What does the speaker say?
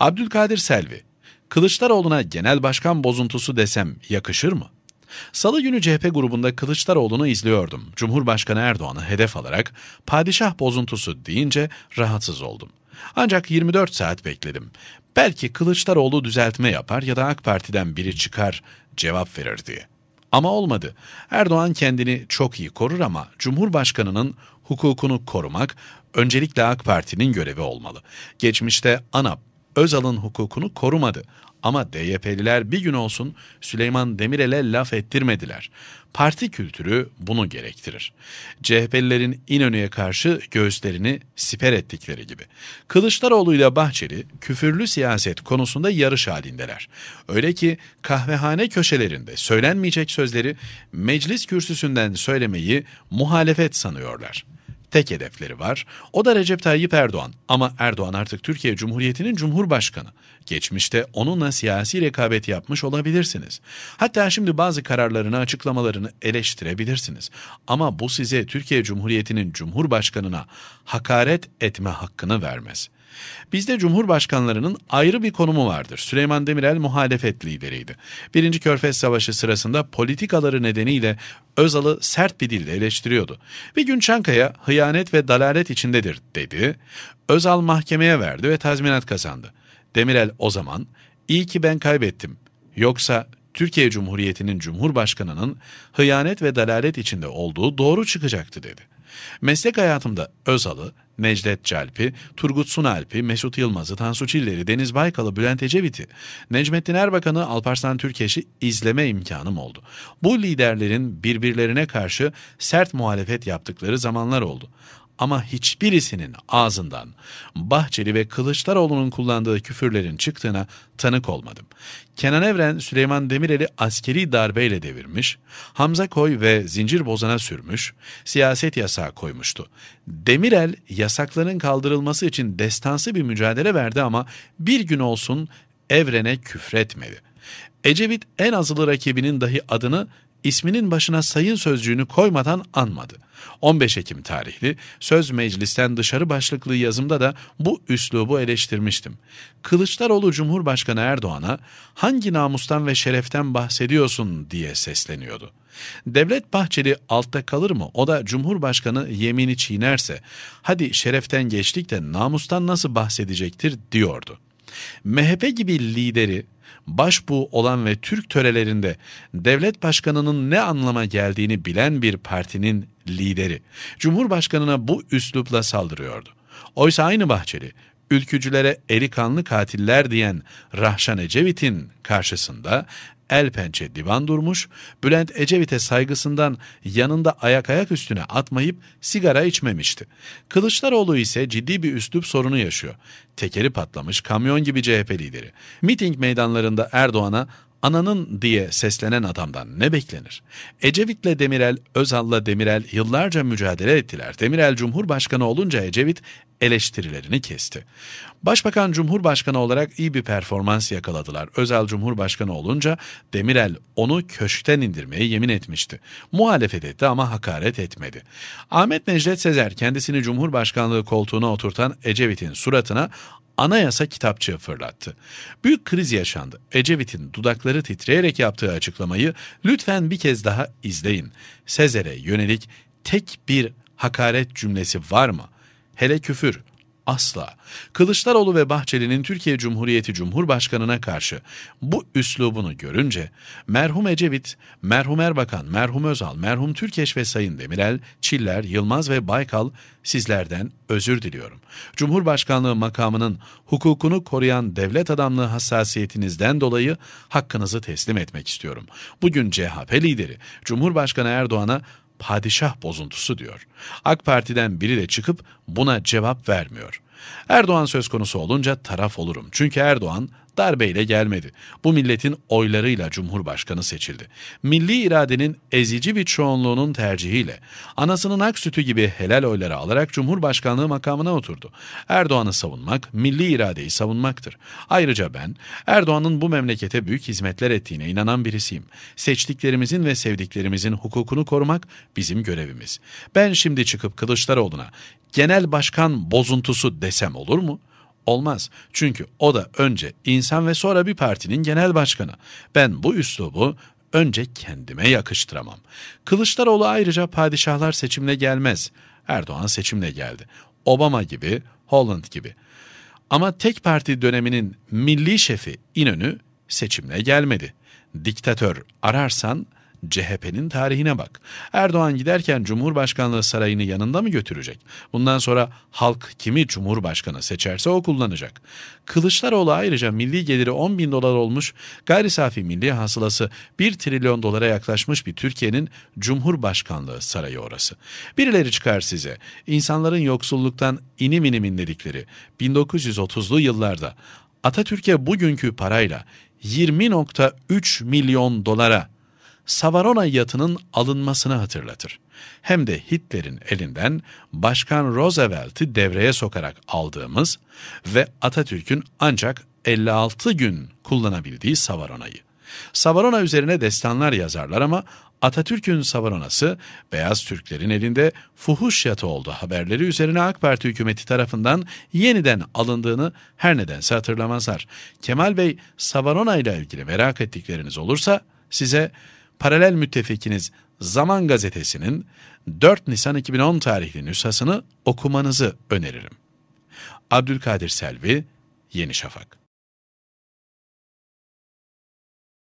Abdülkadir Selvi, Kılıçdaroğlu'na genel başkan bozuntusu desem yakışır mı? Salı günü CHP grubunda Kılıçdaroğlu'nu izliyordum. Cumhurbaşkanı Erdoğan'ı hedef alarak padişah bozuntusu deyince rahatsız oldum. Ancak 24 saat bekledim. Belki Kılıçdaroğlu düzeltme yapar ya da AK Parti'den biri çıkar cevap verir diye. Ama olmadı. Erdoğan kendini çok iyi korur ama Cumhurbaşkanı'nın hukukunu korumak öncelikle AK Parti'nin görevi olmalı. Geçmişte ANAP Özal'ın hukukunu korumadı. Ama DYP'liler bir gün olsun Süleyman Demirel'e laf ettirmediler. Parti kültürü bunu gerektirir. CHP'lilerin İnönü'ye karşı göğüslerini siper ettikleri gibi. Kılıçdaroğlu ile Bahçeli küfürlü siyaset konusunda yarış halindeler. Öyle ki kahvehane köşelerinde söylenmeyecek sözleri meclis kürsüsünden söylemeyi muhalefet sanıyorlar tek hedefleri var. O da Recep Tayyip Erdoğan. Ama Erdoğan artık Türkiye Cumhuriyeti'nin Cumhurbaşkanı. Geçmişte onunla siyasi rekabet yapmış olabilirsiniz. Hatta şimdi bazı kararlarını, açıklamalarını eleştirebilirsiniz. Ama bu size Türkiye Cumhuriyeti'nin Cumhurbaşkanına hakaret etme hakkını vermez. Bizde cumhurbaşkanlarının ayrı bir konumu vardır. Süleyman Demirel muhalefet lideriydi. Birinci Körfez Savaşı sırasında politikaları nedeniyle Özal'ı sert bir dille eleştiriyordu. Bir gün Çankaya hıyanet ve dalalet içindedir dedi. Özal mahkemeye verdi ve tazminat kazandı. Demirel o zaman iyi ki ben kaybettim. Yoksa Türkiye Cumhuriyeti'nin Cumhurbaşkanı'nın hıyanet ve dalalet içinde olduğu doğru çıkacaktı dedi. Meslek hayatımda Özal'ı, Necdet Calp'i, Turgut Sunalp'i, Mesut Yılmaz'ı, Tansu Çiller'i, Deniz Baykal'ı, Bülent Ecevit'i, Necmettin Erbakan'ı, Alparslan Türkeş'i izleme imkanım oldu. Bu liderlerin birbirlerine karşı sert muhalefet yaptıkları zamanlar oldu ama hiçbirisinin ağzından Bahçeli ve Kılıçdaroğlu'nun kullandığı küfürlerin çıktığına tanık olmadım. Kenan Evren Süleyman Demirel'i askeri darbeyle devirmiş, Hamza Koy ve Zincir Bozan'a sürmüş, siyaset yasağı koymuştu. Demirel yasakların kaldırılması için destansı bir mücadele verdi ama bir gün olsun Evren'e küfretmedi. Ecevit en azılı rakibinin dahi adını isminin başına sayın sözcüğünü koymadan anmadı. 15 Ekim tarihli Söz Meclisten Dışarı başlıklı yazımda da bu üslubu eleştirmiştim. Kılıçdaroğlu Cumhurbaşkanı Erdoğan'a hangi namustan ve şereften bahsediyorsun diye sesleniyordu. Devlet Bahçeli altta kalır mı? O da Cumhurbaşkanı yemini çiğnerse, hadi şereften geçtik de namustan nasıl bahsedecektir diyordu. MHP gibi lideri başbuğ olan ve Türk törelerinde devlet başkanının ne anlama geldiğini bilen bir partinin lideri Cumhurbaşkanına bu üslupla saldırıyordu. Oysa aynı Bahçeli ülkücülere eli kanlı katiller diyen Rahşan Ecevit'in karşısında el pençe divan durmuş, Bülent Ecevit'e saygısından yanında ayak ayak üstüne atmayıp sigara içmemişti. Kılıçdaroğlu ise ciddi bir üslup sorunu yaşıyor. Tekeri patlamış kamyon gibi CHP lideri. Miting meydanlarında Erdoğan'a ananın diye seslenen adamdan ne beklenir? Ecevit'le Demirel, Özal'la Demirel yıllarca mücadele ettiler. Demirel Cumhurbaşkanı olunca Ecevit eleştirilerini kesti. Başbakan Cumhurbaşkanı olarak iyi bir performans yakaladılar. Özal Cumhurbaşkanı olunca Demirel onu köşkten indirmeye yemin etmişti. Muhalefet etti ama hakaret etmedi. Ahmet Necdet Sezer kendisini Cumhurbaşkanlığı koltuğuna oturtan Ecevit'in suratına anayasa kitapçığı fırlattı. Büyük kriz yaşandı. Ecevit'in dudakları titreyerek yaptığı açıklamayı lütfen bir kez daha izleyin. Sezer'e yönelik tek bir hakaret cümlesi var mı? Hele küfür, asla. Kılıçdaroğlu ve Bahçeli'nin Türkiye Cumhuriyeti Cumhurbaşkanı'na karşı bu üslubunu görünce merhum Ecevit, merhum Erbakan, merhum Özal, merhum Türkeş ve Sayın Demirel, Çiller, Yılmaz ve Baykal sizlerden özür diliyorum. Cumhurbaşkanlığı makamının hukukunu koruyan devlet adamlığı hassasiyetinizden dolayı hakkınızı teslim etmek istiyorum. Bugün CHP lideri Cumhurbaşkanı Erdoğan'a padişah bozuntusu diyor. AK Parti'den biri de çıkıp buna cevap vermiyor. Erdoğan söz konusu olunca taraf olurum. Çünkü Erdoğan darbeyle gelmedi. Bu milletin oylarıyla Cumhurbaşkanı seçildi. Milli iradenin ezici bir çoğunluğunun tercihiyle anasının ak sütü gibi helal oyları alarak Cumhurbaşkanlığı makamına oturdu. Erdoğan'ı savunmak, milli iradeyi savunmaktır. Ayrıca ben Erdoğan'ın bu memlekete büyük hizmetler ettiğine inanan birisiyim. Seçtiklerimizin ve sevdiklerimizin hukukunu korumak bizim görevimiz. Ben şimdi çıkıp Kılıçdaroğlu'na genel başkan bozuntusu desem olur mu? Olmaz. Çünkü o da önce insan ve sonra bir partinin genel başkanı. Ben bu üslubu önce kendime yakıştıramam. Kılıçdaroğlu ayrıca padişahlar seçimle gelmez. Erdoğan seçimle geldi. Obama gibi, Holland gibi. Ama tek parti döneminin milli şefi İnönü seçimle gelmedi. Diktatör ararsan CHP'nin tarihine bak. Erdoğan giderken Cumhurbaşkanlığı sarayını yanında mı götürecek? Bundan sonra halk kimi Cumhurbaşkanı seçerse o kullanacak. Kılıçdaroğlu ayrıca milli geliri 10 bin dolar olmuş, gayri safi milli hasılası 1 trilyon dolara yaklaşmış bir Türkiye'nin Cumhurbaşkanlığı sarayı orası. Birileri çıkar size, insanların yoksulluktan inim inim inledikleri 1930'lu yıllarda Atatürk'e bugünkü parayla 20.3 milyon dolara Savarona yatının alınmasını hatırlatır. Hem de Hitler'in elinden Başkan Roosevelt'i devreye sokarak aldığımız ve Atatürk'ün ancak 56 gün kullanabildiği Savarona'yı. Savarona üzerine destanlar yazarlar ama Atatürk'ün Savaronası Beyaz Türklerin elinde fuhuş yatı oldu haberleri üzerine AK Parti hükümeti tarafından yeniden alındığını her nedense hatırlamazlar. Kemal Bey Savarona ile ilgili merak ettikleriniz olursa size paralel müttefikiniz Zaman Gazetesi'nin 4 Nisan 2010 tarihli nüshasını okumanızı öneririm. Abdülkadir Selvi, Yeni Şafak